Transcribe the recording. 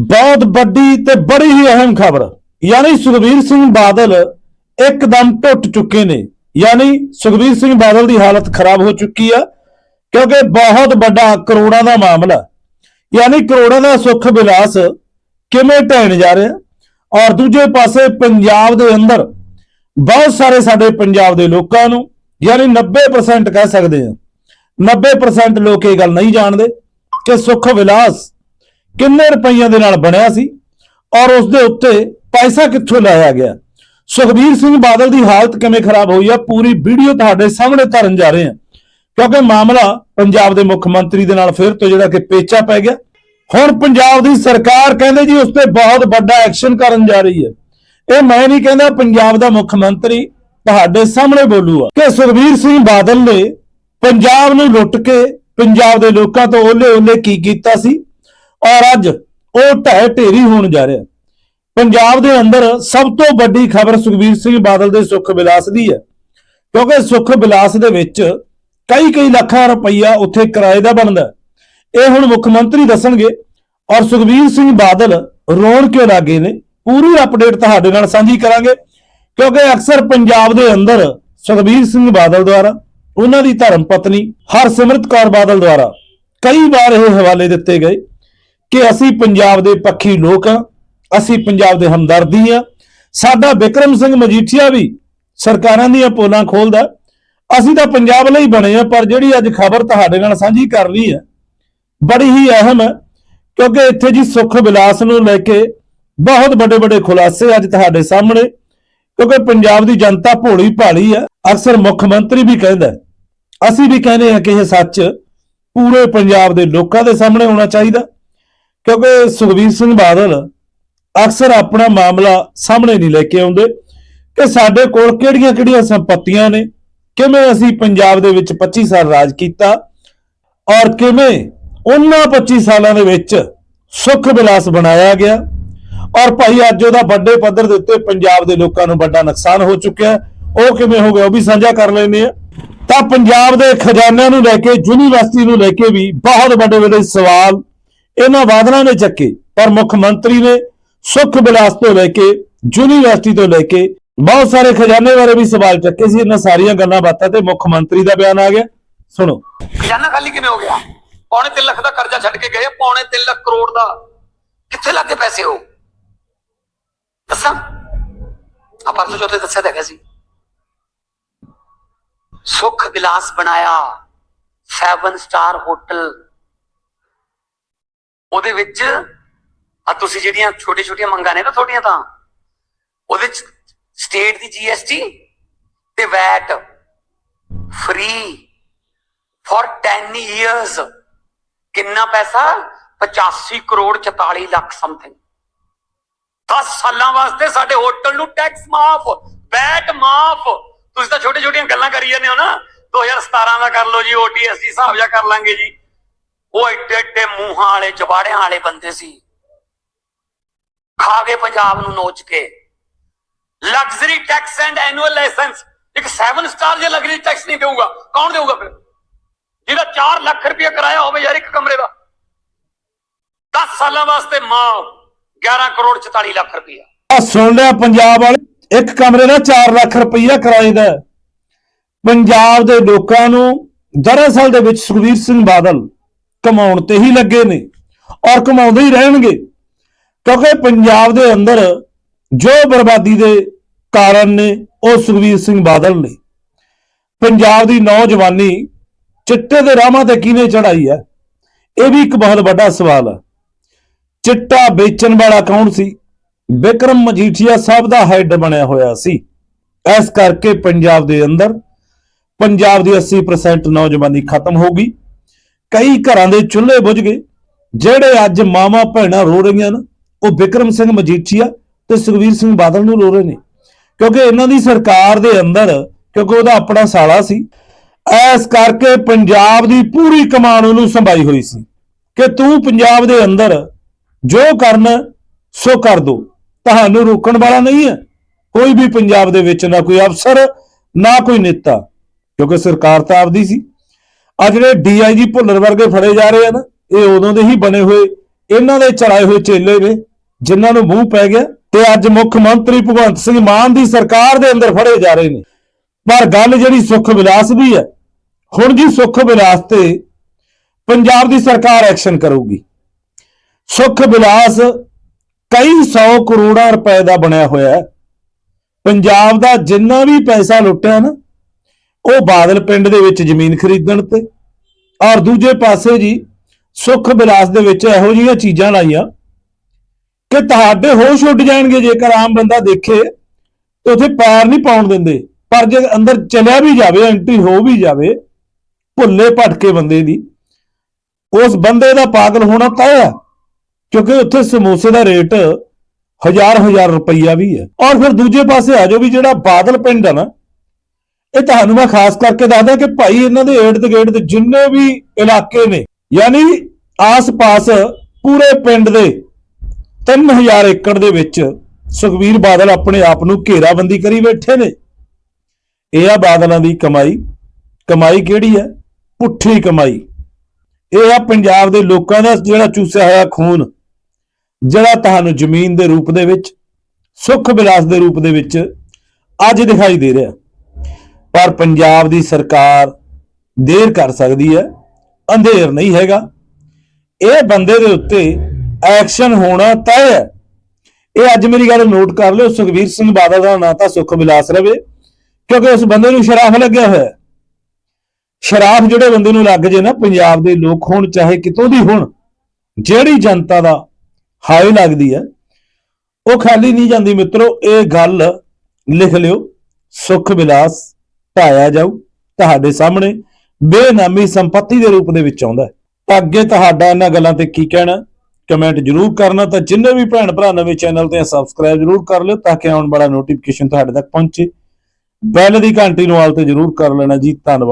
ਬਹੁਤ ਵੱਡੀ ਤੇ ਬੜੀ ਹੀ ਅਹਿਮ ਖਬਰ। ਯਾਨੀ ਸੁਖਬੀਰ ਸਿੰਘ ਬਾਦਲ ਇੱਕਦਮ ਟੁੱਟ ਚੁੱਕੇ ਨੇ। ਯਾਨੀ ਸੁਖਬੀਰ ਸਿੰਘ ਬਾਦਲ ਦੀ ਹਾਲਤ ਖਰਾਬ ਹੋ ਚੁੱਕੀ ਆ, ਕਿਉਂਕਿ ਬਹੁਤ ਵੱਡਾ ਕਰੋੜਾਂ ਦਾ ਮਾਮਲਾ। ਯਾਨੀ ਕਰੋੜਾਂ ਦਾ ਸੁੱਖ ਵਿਲਾਸ ਕਿਵੇਂ ਢਹਿਣ ਜਾ ਰਿਹਾ? ਔਰ ਦੂਜੇ ਪਾਸੇ ਪੰਜਾਬ ਦੇ ਅੰਦਰ ਬਹੁਤ ਸਾਰੇ ਸਾਡੇ ਪੰਜਾਬ ਦੇ ਲੋਕਾਂ ਨੂੰ, ਯਾਨੀ 90% ਕਹਿ ਸਕਦੇ ਆ। 90% ਲੋਕ ਇਹ ਗੱਲ ਨਹੀਂ ਜਾਣਦੇ ਕਿ ਸੁੱਖ ਵਿਲਾਸ ਕਿੰਨੇ ਰੁਪਈਆਂ ਦੇ ਨਾਲ ਬਣਿਆ ਸੀ ਔਰ ਉਸ ਦੇ ਉੱਤੇ ਪੈਸਾ ਕਿੱਥੋਂ ਲਾਇਆ ਗਿਆ? ਸੁਖਬੀਰ ਸਿੰਘ ਬਾਦਲ ਦੀ ਹਾਲਤ ਕਿਵੇਂ ਖਰਾਬ ਹੋਈ ਆ? ਪੂਰੀ ਵੀਡੀਓ ਤੁਹਾਡੇ ਸਾਹਮਣੇ ਧਰਨ ਜਾ ਰਹੇ ਹਾਂ ਕਿਉਂਕਿ ਮਾਮਲਾ ਪੰਜਾਬ ਦੇ ਮੁੱਖ ਮੰਤਰੀ ਦੇ ਨਾਲ ਫਿਰ ਤੋਂ ਜਿਹੜਾ ਕਿ ਪੇਚਾ ਪੈ ਗਿਆ। ਹੁਣ ਪੰਜਾਬ ਦੀ ਸਰਕਾਰ ਕਹਿੰਦੇ ਜੀ ਉਸ ਤੇ ਬਹੁਤ ਵੱਡਾ ਐਕਸ਼ਨ ਕਰਨ ਜਾ ਰਹੀ ਹੈ। ਇਹ ਮੈਂ ਨਹੀਂ ਕਹਿੰਦਾ ਪੰਜਾਬ ਦਾ ਮੁੱਖ ਮੰਤਰੀ ਤੁਹਾਡੇ ਸਾਹਮਣੇ ਬੋਲੂਗਾ ਕਿ ਸੁਖਬੀਰ ਸਿੰਘ ਬਾਦਲ ਨੇ ਪੰਜਾਬ ਨੂੰ ਲੁੱਟ ਕੇ ਪੰਜਾਬ ਦੇ ਲੋਕਾਂ ਤੋਂ ਓਲੇ ਓਲੇ ਕੀ ਕੀਤਾ ਸੀ? ਔਰ ਅੱਜ ਉਹ ਢਹਿ ਢੇਰੀ ਹੋਣ ਜਾ ਰਿਹਾ। ਪੰਜਾਬ ਦੇ ਅੰਦਰ ਸਭ ਤੋਂ ਵੱਡੀ ਖਬਰ ਸੁਖਬੀਰ ਸਿੰਘ ਬਾਦਲ ਦੇ ਸੁੱਖ ਵਿਲਾਸ ਦੀ ਹੈ। ਕਿਉਂਕਿ ਸੁੱਖ ਵਿਲਾਸ ਦੇ ਵਿੱਚ ਕਈ ਕਈ ਲੱਖਾਂ ਰੁਪਈਆ ਉੱਥੇ ਕਿਰਾਏ ਦਾ ਬਣਦਾ ਇਹ ਹੁਣ ਮੁੱਖ ਮੰਤਰੀ ਦੱਸਣਗੇ ਔਰ ਸੁਖਬੀਰ ਸਿੰਘ ਬਾਦਲ ਰੋਣ ਕਿਉਂ ਲੱਗੇ ਨੇ? ਪੂਰੀ ਅਪਡੇਟ ਤੁਹਾਡੇ ਨਾਲ ਸਾਂਝੀ ਕਰਾਂਗੇ। ਕਿਉਂਕਿ ਅਕਸਰ ਪੰਜਾਬ ਦੇ ਅੰਦਰ ਸੁਖਬੀਰ ਸਿੰਘ ਬਾਦਲ ਦੁਆਰਾ, ਉਹਨਾਂ ਦੀ ਧਰਮ ਪਤਨੀ ਹਰਸਿਮਰਤ ਕੌਰ ਬਾਦਲ ਦੁਆਰਾ ਕਈ ਵਾਰ ਇਹ ਹਵਾਲੇ ਦਿੱਤੇ ਗਏ। ਕਿ ਅਸੀਂ ਪੰਜਾਬ ਦੇ ਪੱਖੀ ਲੋਕ ਹਾਂ, ਅਸੀਂ ਪੰਜਾਬ ਦੇ ਹਮਦਰਦੀ ਹਾਂ। ਸਾਡਾ ਵਿਕਰਮ ਸਿੰਘ ਮਜੀਠੀਆ ਵੀ ਸਰਕਾਰਾਂ ਦੀਆਂ ਪੋਲਾਂ ਖੋਲਦਾ। ਅਸੀਂ ਤਾਂ ਪੰਜਾਬ ਲਈ ਬਣੇ ਆ ਪਰ ਜਿਹੜੀ ਅੱਜ ਖਬਰ ਤੁਹਾਡੇ ਨਾਲ ਸਾਂਝੀ ਕਰ ਲਈ ਹੈ, ਬੜੀ ਹੀ ਅਹਿਮ ਹੈ, ਕਿਉਂਕਿ ਇੱਥੇ ਜੀ ਸੁੱਖ ਵਿਲਾਸ ਨੂੰ ਲੈ ਕੇ ਬਹੁਤ ਵੱਡੇ ਵੱਡੇ ਖੁਲਾਸੇ ਅੱਜ ਤੁਹਾਡੇ ਸਾਹਮਣੇ, ਕਿਉਂਕਿ ਪੰਜਾਬ ਦੀ ਜਨਤਾ ਭੋਲੀ ਭਾਲੀ ਹੈ, ਅਕਸਰ ਮੁੱਖ ਮੰਤਰੀ ਵੀ ਕਹਿੰਦਾ ਅਸੀਂ ਵੀ ਕਹਿੰਦੇ ਹਾਂ ਕਿ ਇਹ ਸੱਚ ਪੂਰੇ ਪੰਜਾਬ ਦੇ ਲੋਕਾਂ ਦੇ ਸਾਹਮਣੇ ਹੋਣਾ ਚਾਹੀਦਾ। ਕਿਉਂਕਿ ਸੁਖਬੀਰ ਸਿੰਘ ਬਾਦਲ ਅਕਸਰ ਆਪਣਾ ਮਾਮਲਾ ਸਾਹਮਣੇ ਨਹੀਂ ਲੈ ਕੇ ਆਉਂਦੇ ਕਿ ਸਾਡੇ ਕੋਲ ਕਿਹੜੀਆਂ-ਕਿਹੜੀਆਂ ਸੰਪਤੀਆਂ ਨੇ, ਕਿਵੇਂ ਅਸੀਂ ਪੰਜਾਬ ਦੇ ਵਿੱਚ 25 ਸਾਲ ਰਾਜ ਕੀਤਾ ਔਰ ਕਿਵੇਂ ਉਹਨਾਂ 25 ਸਾਲਾਂ ਦੇ ਵਿੱਚ ਸੁੱਖ ਵਿਲਾਸ ਬਣਾਇਆ ਗਿਆ ਔਰ ਭਾਈ ਅੱਜ ਉਹਦਾ ਵੱਡੇ ਪੱਧਰ ਦੇ ਉੱਤੇ ਪੰਜਾਬ ਦੇ ਲੋਕਾਂ ਨੂੰ ਵੱਡਾ ਨੁਕਸਾਨ ਹੋ ਚੁੱਕਿਆ ਉਹ ਕਿਵੇਂ ਹੋ ਗਿਆ ਉਹ ਵੀ ਸਾਂਝਾ ਕਰ ਲੈਂਦੇ ਆ ਤਾਂ ਪੰਜਾਬ ਦੇ ਖਜ਼ਾਨਿਆਂ ਨੂੰ ਲੈ ਕੇ, ਯੂਨੀਵਰਸਿਟੀ ਨੂੰ ਲੈ ਕੇ ਵੀ ਬਹੁਤ ਵੱਡੇ ਵੱਡੇ ਸਵਾਲ ਇਹਨਾਂ ਬਾਦਲਾਂ ਨੇ ਚੱਕੇ, ਪਰ ਮੁੱਖ ਮੰਤਰੀ ਨੇ ਸੁੱਖ ਵਿਲਾਸ ਤੋਂ ਲੈ ਕੇ, ਯੂਨੀਵਰਸਿਟੀ ਤੋਂ ਲੈ ਕੇ, ਬਹੁਤ ਸਾਰੇ ਖਜ਼ਾਨੇ ਬਾਰੇ ਵੀ ਸਵਾਲ ਚੱਕੇ ਸੀ, ਇਹਨਾਂ ਸਾਰੀਆਂ ਗੱਲਾਂ ਬਾਤਾਂ ਤੇ ਮੁੱਖ ਮੰਤਰੀ ਦਾ ਬਿਆਨ ਆ ਗਿਆ। ਸੁਣੋ। ਖਜ਼ਾਨਾ ਖਾਲੀ ਕਿਵੇਂ ਹੋ ਗਿਆ? ਪੌਣੇ 3 ਲੱਖ ਦਾ ਕਰਜ਼ਾ ਛੱਡ ਕੇ ਗਏ, ਪੌਣੇ 3 ਲੱਖ ਕਰੋੜ ਦਾ। ਕਿੱਥੇ ਲੱਗੇ ਪੈਸੇ ਉਹ? ਦੱਸਾਂ? ਆ ਪਰਸੋਂ ਚੌਥੇ ਦੱਸਿਆ ਤਾਂ ਹੈਗਾ ਸੀ। ਸੁਖ ਵਿਲਾਸ ਬਣਾਇਆ। 7 ਸਟਾਰ ਹੋਟਲ। ਉਹਦੇ ਵਿੱਚ ਆ ਤੁਸੀਂ ਜਿਹੜੀਆਂ ਛੋਟੀ ਛੋਟੀਆਂ ਮੰਗਾਂ ਨੇ ਨਾ ਤੁਹਾਡੀਆਂ ਤਾਂ, ਉਹਦੇ ਚ ਸਟੇਟ ਦੀ ਜੀਐਸਟੀ ਤੇ ਵੈਟ ਫ੍ਰੀ ਫॉर 10 ਇਅਰਸ ਕਿੰਨਾ ਪੈਸਾ? 85 ਕਰੋੜ 44 ਲੱਖ ਸਮਥਿੰਗ 10 ਸਾਲਾਂ ਵਾਸਤੇ ਸਾਡੇ ਹੋਟਲ ਨੂੰ ਟੈਕਸ ਮਾਫ ਵੈਟ ਮਾਫ। ਤੁਸੀਂ ਤਾਂ ਛੋਟੇ ਛੋਟੀਆਂ ਗੱਲਾਂ ਕਰੀ ਜਾਂਦੇ ਹੋ ਨਾ। 2017 ਦਾ ਕਰ ਲਓ ਜੀ ਓਟੀਐਸ ਦੀ ਹਿਸਾਬ ਜਾ ਕਰ ਲਾਂਗੇ ਜੀ। ਉਹ ਏਡੇ ਏਡੇ ਮੂੰਹਾਂ ਵਾਲੇ, ਜਵਾੜਿਆਂ ਵਾਲੇ ਬੰਦੇ ਸੀ। ਖਾ ਗਏ ਪੰਜਾਬ ਨੂੰ ਨੋਚ ਕੇ। Luxury tax and annual license ਇੱਕ 7 ਸਟਾਰ ਜੇ ਲਗਜ਼ਰੀ ਟੈਕਸ ਨਹੀਂ ਦੇਊਗਾ, ਕੌਣ ਦੇਊਗਾ ਫਿਰ? ਜਿਹਦਾ 4 ਲੱਖ ਰੁਪਏ ਕਿਰਾਇਆ ਹੋਵੇ ਯਾਰ ਇੱਕ ਕਮਰੇ ਦਾ। 10 ਸਾਲਾਂ ਵਾਸਤੇ ਮਾਂ 11 ਕਰੋੜ 44 ਲੱਖ ਰੁਪਇਆ। ਆ ਸੁਣ ਲਿਆ ਪੰਜਾਬ ਵਾਲੇ, ਇੱਕ ਕਮਰੇ ਦਾ 4 ਲੱਖ ਰੁਪਈਆ ਕਿਰਾਏ ਦਾ। ਪੰਜਾਬ ਦੇ ਲੋਕਾਂ ਨੂੰ, ਦਰਅਸਲ ਦੇ ਵਿੱਚ ਸੁਖਬੀਰ ਸਿੰਘ ਬਾਦਲ ਕਮਾਉਣ ਤੇ ਹੀ ਲੱਗੇ ਨੇ ਔਰ ਕਮਾਉਂਦੇ ਹੀ ਰਹਿਣਗੇ। ਕਿਉਂਕਿ ਪੰਜਾਬ ਦੇ ਅੰਦਰ ਜੋ ਬਰਬਾਦੀ ਦੇ ਕਾਰਨ ਨੇ, ਉਹ ਸੁਖਬੀਰ ਸਿੰਘ ਬਾਦਲ ਨੇ। ਪੰਜਾਬ ਦੀ ਨੌਜਵਾਨੀ ਚਿੱਟੇ ਦੇ ਰਾਹਾਂ ਤੇ ਕਿਹਨੇ ਚੜਾਈ ਹੈ? ਇਹ ਵੀ ਇੱਕ ਬਹੁਤ ਵੱਡਾ ਸਵਾਲ ਹੈ। ਚਿੱਟਾ ਵੇਚਣ ਵਾਲਾ ਕੌਣ ਸੀ? ਬਿਕਰਮ ਮਜੀਠੀਆ ਸਾਹਿਬ ਦਾ ਹੈੱਡ ਬਣਿਆ ਹੋਇਆ ਸੀ। ਇਸ ਕਰਕੇ ਪੰਜਾਬ ਦੇ ਅੰਦਰ ਪੰਜਾਬ ਦੀ 80% ਨੌਜਵਾਨੀ ਖਤਮ ਹੋ ਗਈ। ਕਈ ਘਰਾਂ ਦੇ ਚੁੱਲ੍ਹੇ ਬੁਝ ਗਏ। ਜਿਹੜੇ ਅੱਜ ਮਾਵਾਂ ਭੈਣਾਂ ਰੋ ਰਹੀਆਂ ਨੇ ਉਹ ਵਿਕਰਮ ਸਿੰਘ ਮਜੀਠੀਆ ਤੇ ਸੁਖਵੀਰ ਸਿੰਘ ਬਾਦਲ ਨੂੰ ਰੋ ਰਹੇ ਨੇ। ਕਿਉਂਕਿ ਇਹਨਾਂ ਦੀ ਸਰਕਾਰ ਦੇ ਅੰਦਰ, ਕਿਉਂਕਿ ਉਹਦਾ ਆਪਣਾ ਸਾਲਾ ਸੀ, ਇਸ ਕਰਕੇ ਪੰਜਾਬ ਦੀ ਪੂਰੀ ਕਮਾਨ ਉਹਨੂੰ ਸੰਭਾਈ ਹੋਈ ਸੀ। ਕਿ ਤੂੰ ਪੰਜਾਬ ਦੇ ਅੰਦਰ ਜੋ ਕਰਨਾ, ਸੋ ਕਰ ਦੋ। ਤੁਹਾਨੂੰ ਰੋਕਣ ਵਾਲਾ ਨਹੀਂ ਹੈ। ਕੋਈ ਵੀ ਪੰਜਾਬ ਦੇ ਵਿੱਚ ਨਾ ਕੋਈ ਅਫਸਰ, ਨਾ ਕੋਈ ਨੇਤਾ। ਕਿਉਂਕਿ ਸਰਕਾਰ ਤਾਂ ਆਪਦੀ ਸੀ। ਆ ਜਿਹੜੇ ਡੀਆਈਜੀ ਭੁੱਲਰ ਵਰਗੇ ਫੜੇ ਜਾ ਰਹੇ ਆ ਨਾ, ਇਹ ਉਦੋਂ ਦੇ ਹੀ ਬਣੇ ਹੋਏ, ਇਹਨਾਂ ਦੇ ਚਲਾਏ ਹੋਏ ਚੇਲੇ ਨੇ, ਜਿਨ੍ਹਾਂ ਨੂੰ ਮੂੰਹ ਪੈ ਗਿਆ ਤੇ ਅੱਜ ਮੁੱਖ ਮੰਤਰੀ ਭਗਵੰਤ ਸਿੰਘ ਮਾਨ ਦੀ ਸਰਕਾਰ ਦੇ ਅੰਦਰ ਫੜੇ ਜਾ ਰਹੇ ਨੇ। ਪਰ ਗੱਲ ਜਿਹੜੀ ਸੁੱਖ ਵਿਲਾਸ ਦੀ ਹੈ, ਹੁਣ ਜੀ ਸੁੱਖ ਵਿਲਾਸ ਤੇ ਪੰਜਾਬ ਦੀ ਸਰਕਾਰ ਐਕਸ਼ਨ ਕਰੂਗੀ। ਸੁੱਖ ਵਿਲਾਸ ਕਈ 100 ਕਰੋੜਾਂ ਰੁਪਏ ਦਾ ਬਣਿਆ ਹੋਇਆ ਹੈ। ਪੰਜਾਬ ਦਾ ਜਿੰਨਾ ਵੀ ਪੈਸਾ ਲੁੱਟਿਆ ਨਾ ਉਹ ਬਾਦਲ ਪਿੰਡ ਦੇ ਵਿੱਚ ਜ਼ਮੀਨ ਖਰੀਦਣ ਤੇ ਔਰ ਦੂਜੇ ਪਾਸੇ ਜੀ ਸੁੱਖ ਵਿਲਾਸ ਦੇ ਵਿੱਚ ਇਹੋ ਜਿਹੀਆਂ ਚੀਜ਼ਾਂ ਲਾਈਆਂ ਕਿ ਤੁਹਾਡੇ ਹੋਸ਼ ਉੱਡ ਜਾਣਗੇ ਜੇਕਰ ਆਮ ਬੰਦਾ ਦੇਖੇ ਤੇ ਉੱਥੇ ਪਾਰ ਨਹੀਂ ਪਾਉਣ ਦਿੰਦੇ। ਪਰ ਜੇ ਅੰਦਰ ਚਲਿਆ ਵੀ ਜਾਵੇ ਐਂਟਰੀ ਹੋ ਵੀ ਜਾਵੇ, ਭੁੱਲੇ ਭਟਕੇ ਬੰਦੇ ਦੀ, ਉਸ ਬੰਦੇ ਦਾ ਪਾਗਲ ਹੋਣਾ ਤੈਅ ਹੈ। ਕਿਉਂਕਿ ਉੱਥੇ ਸਮੋਸੇ ਦਾ ਰੇਟ ਹਜ਼ਾਰ ਹਜ਼ਾਰ ਰੁਪਈਆ ਵੀ ਹੈ। ਔਰ ਫਿਰ ਦੂਜੇ ਪਾਸੇ ਆ ਜਾਓ ਵੀ ਜਿਹੜਾ ਬਾਦਲ ਪਿੰਡ ਹੈ ਨਾ ਇਹ ਤੁਹਾਨੂੰ ਮੈਂ ਖਾਸ ਕਰਕੇ ਦੱਸਦਾ ਕਿ ਭਾਈ ਇਹਨਾਂ ਦੇ ਏਡ ਤੇ ਗੇਟ ਤੇ ਜਿੰਨੇ ਵੀ ਇਲਾਕੇ ਨੇ, ਯਾਨੀ ਆਸ-ਪਾਸ ਪੂਰੇ ਪਿੰਡ ਦੇ 3000 ਏਕੜ ਦੇ ਵਿੱਚ ਸੁਖਵੀਰ ਬਾਦਲ ਆਪਣੇ ਆਪ ਨੂੰ ਘੇਰਾਬੰਦੀ ਕਰੀ ਬੈਠੇ ਨੇ। ਇਹ ਆ ਬਾਦਲਾਂ ਦੀ ਕਮਾਈ। ਕਮਾਈ ਕਿਹੜੀ ਹੈ? ਪੁੱਠੀ ਕਮਾਈ। ਇਹ ਆ ਪੰਜਾਬ ਦੇ ਲੋਕਾਂ ਦਾ ਜਿਹੜਾ ਚੂਸਿਆ ਹੋਇਆ ਖੂਨ, ਜਿਹੜਾ ਤੁਹਾਨੂੰ ਜ਼ਮੀਨ ਦੇ ਰੂਪ ਦੇ ਵਿੱਚ ਸੁੱਖ ਵਿਲਾਸ ਦੇ ਰੂਪ ਦੇ ਵਿੱਚ ਅੱਜ ਦਿਖਾਈ ਦੇ ਰਿਹਾ। ਪਰ ਪੰਜਾਬ ਦੀ ਸਰਕਾਰ ਦੇਰ ਕਰ ਸਕਦੀ ਹੈ, ਅੰਧੇਰ ਨਹੀਂ ਹੈਗਾ। ਇਹ ਬੰਦੇ ਦੇ ਉੱਤੇ ਐਕਸ਼ਨ ਹੋਣਾ ਤੈਅ ਹੈ। ਇਹ ਅੱਜ ਮੇਰੀ ਗੱਲ ਨੋਟ ਕਰ ਲਿਓ ਸੁਖਵੀਰ ਸਿੰਘ ਬਾਦਲ ਦਾ ਨਾਂ ਤਾਂ ਸੁੱਖ ਵਿਲਾਸ ਰਵੇ, ਕਿਉਂਕਿ ਉਸ ਬੰਦੇ ਨੂੰ ਸ਼ਰਾਫ ਲੱਗਿਆ ਹੋਇਆ ਸ਼ਰਾਫ ਜਿਹੜੇ ਬੰਦੇ ਨੂੰ ਲੱਗ ਜੇ ਨਾ, ਪੰਜਾਬ ਦੇ ਲੋਕ ਹੋਣ, ਚਾਹੇ ਕਿਤੋਂ ਦੀ ਹੋਣ, ਜਿਹੜੀ ਜਨਤਾ ਦਾ ਹਾਏ ਲੱਗਦੀ ਹੈ, ਉਹ ਖਾਲੀ ਨਹੀਂ ਜਾਂਦੀ ਮਿੱਤਰੋ, ਇਹ ਗੱਲ ਲਿਖ ਲਿਓ, ਸੁੱਖ ਵਿਲਾਸ। ਢਾਇਆ ਜਾਊ, ਤੁਹਾਡੇ ਸਾਹਮਣੇ ਬੇਨਾਮੀ ਸੰਪਤੀ ਦੇ ਰੂਪ ਦੇ ਵਿੱਚ ਆਉਂਦਾ ਹੈ। ਤਾਂ ਅੱਗੇ ਤੁਹਾਡਾ ਇਹਨਾਂ ਗੱਲਾਂ ਤੇ ਕੀ ਕਹਿਣਾ ਕਮੈਂਟ ਜਰੂਰ ਕਰਨਾ, ਤਾਂ ਜਿੰਨੇ ਵੀ ਭੈਣ ਭਰਾ ਨਵੇਂ ਚੈਨਲ ਤੇ ਸਬਸਕ੍ਰਾਈਬ ਜਰੂਰ ਕਰ ਲਿਓ, ਤਾਂ ਕਿ ਆਉਣ ਵਾਲਾ ਨੋਟੀਫਿਕੇਸ਼ਨ ਤੁਹਾਡੇ ਤੱਕ ਪਹੁੰਚੇ। ਬੈਲ ਦੀ ਘੰਟੀ ਨੂੰ ਆਲ ਤੇ ਜਰੂਰ ਕਰ ਲੈਣਾ ਜੀ, ਧੰਨਵਾਦ।